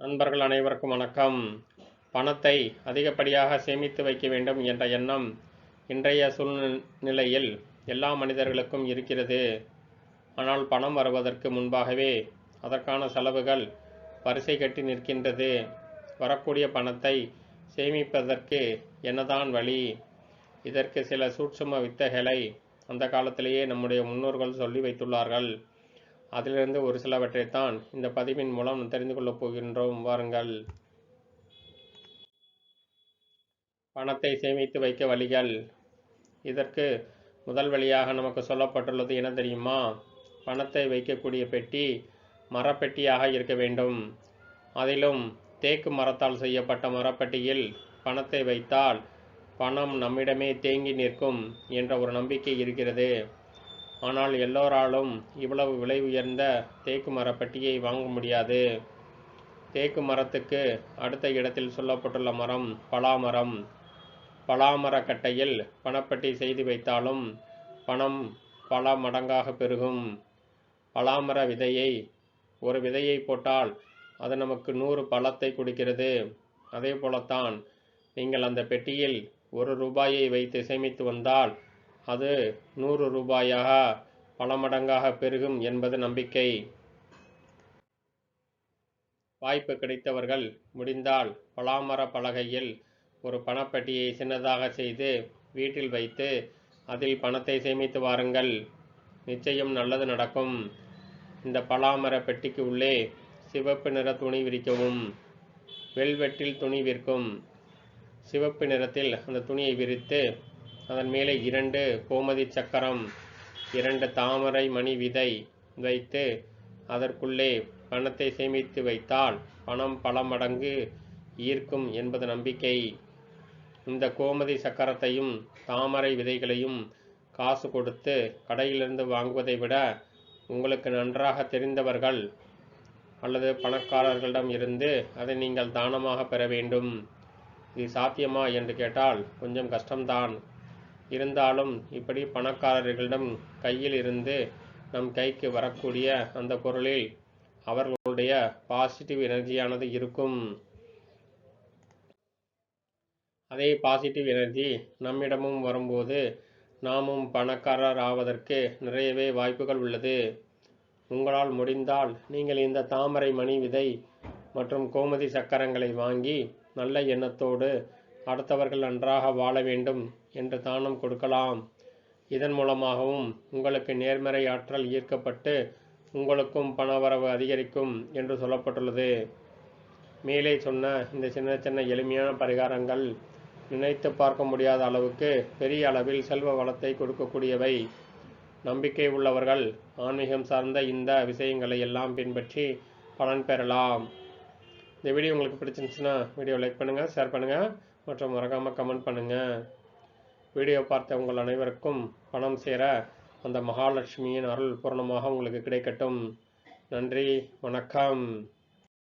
நண்பர்கள் அனைவருக்கும் வணக்கம். பணத்தை அதிகப்படியாக சேமித்து வைக்க வேண்டும் என்ற எண்ணம் இன்றைய சூழ்நிலையில் எல்லா மனிதர்களுக்கும் இருக்கிறது. ஆனால் பணம் வருவதற்கு முன்பாகவே அதற்கான செலவுகள் வரிசை கட்டி நிற்கின்றது. வரக்கூடிய பணத்தை சேமிப்பதற்கு என்னதான் வழி? இதற்கு சில சூட்சும வித்தைகளை அந்த காலத்திலேயே நம்முடைய முன்னோர்கள் சொல்லி வைத்துள்ளார்கள். அதிலிருந்து ஒரு சிலவற்றைத்தான் இந்த பதிவின் மூலம் தெரிந்து கொள்ளப் போகின்றோம். வாருங்கள். பணத்தை சேமித்து வைக்க வழிகள். இதற்கு முதல் வழியாக நமக்கு சொல்லப்பட்டுள்ளது என தெரியுமா? பணத்தை வைக்கக்கூடிய பெட்டி மரப்பெட்டியாக இருக்க வேண்டும். அதிலும் தேக்கு மரத்தால் செய்யப்பட்ட மரப்பெட்டியில் பணத்தை வைத்தால் பணம் நம்மிடமே தேங்கி நிற்கும் என்ற ஒரு நம்பிக்கை இருக்கிறது. ஆனால் எல்லோராலும் இவ்வளவு விலை உயர்ந்த தேக்கு மரப்பெட்டியை வாங்க முடியாது. தேக்கு மரத்துக்கு அடுத்த இடத்தில் சொல்லப்பட்டுள்ள மரம் பலாமரம். பலாமர கட்டையில் பணப்பட்டி செய்து வைத்தாலும் பணம் பல மடங்காக பெருகும். பலாமர விதையை ஒரு விதையை போட்டால் அது நமக்கு நூறு பழத்தை கொடுக்கிறது. அதே போலத்தான் நீங்கள் அந்த பெட்டியில் ஒரு ரூபாயை வைத்து சேமித்து வந்தால் அது நூறு ரூபாயாக பல மடங்காக பெருகும் என்பது நம்பிக்கை. வாய்ப்பு கிடைத்தவர்கள் முடிந்தால் பலாமர பலகையில் ஒரு பணப்பெட்டியை சின்னதாக செய்து வீட்டில் வைத்து அதில் பணத்தை சேமித்து வாருங்கள். நிச்சயம் நல்லது நடக்கும். இந்த பலாமர பெட்டிக்கு உள்ளே சிவப்பு நிற துணி விரிக்கவும். வெல்வெட்டில் துணி விற்கும். சிவப்பு நிறத்தில் அந்த துணியை விரித்து அதன் மேலே இரண்டு கோமதி சக்கரம் இரண்டு தாமரை மணி விதை வைத்து அதற்குள்ளே பணத்தை சேமித்து வைத்தால் பணம் பல மடங்கு ஈர்க்கும் என்பது நம்பிக்கை. இந்த கோமதி சக்கரத்தையும் தாமரை விதைகளையும் காசு கொடுத்து கடையிலிருந்து வாங்குவதை விட உங்களுக்கு நன்றாக தெரிந்தவர்கள் அல்லது பணக்காரர்களிடம் இருந்து அதை நீங்கள் தானமாக பெற வேண்டும். இது சாத்தியமா என்று கேட்டால் கொஞ்சம் கஷ்டம்தான். இருந்தாலும் இப்படி பணக்காரர்களிடம் கையில் இருந்து நம் கைக்கு வரக்கூடிய அந்த பொருளில் அவர்களுடைய பாசிட்டிவ் எனர்ஜியானது இருக்கும்? அதே பாசிட்டிவ் எனர்ஜி நம்மிடமும் வரும்போது நாமும் பணக்காரர் ஆவதற்கு நிறையவே வாய்ப்புகள் உள்ளது. உங்களால் முடிந்தால் நீங்கள் இந்த தாமரை மணி விதை மற்றும் கோமதி சக்கரங்களை வாங்கி நல்ல எண்ணத்தோடு அடுத்தவர்கள் நன்றாக வாழ வேண்டும் என்று தானம் கொடுக்கலாம். இதன் மூலமாகவும் உங்களுக்கு நேர்மறை ஆற்றல் ஈர்க்கப்பட்டு உங்களுக்கும் பணவரவு அதிகரிக்கும் என்று சொல்லப்பட்டுள்ளது. மேலே சொன்ன இந்த சின்ன சின்ன எளிமையான பரிகாரங்கள் நினைத்து பார்க்க முடியாத அளவுக்கு பெரிய அளவில் செல்வ வளத்தை கொடுக்கக்கூடியவை. நம்பிக்கை உள்ளவர்கள் ஆன்மீகம் சார்ந்த இந்த விஷயங்களை எல்லாம் பின்பற்றி பலன் பெறலாம். இந்த வீடியோ உங்களுக்கு பிடிச்சிருந்துச்சுன்னா வீடியோ லைக் பண்ணுங்கள் ஷேர் பண்ணுங்கள் மற்றும் மறக்காமல் கமெண்ட் பண்ணுங்கள் வீடியோ பார்த்த உங்கள் அனைவருக்கும் பணம் சேர அந்த மகாலட்சுமியின் அருள் பூர்ணமாக உங்களுக்கு கிடைக்கட்டும். நன்றி வணக்கம்.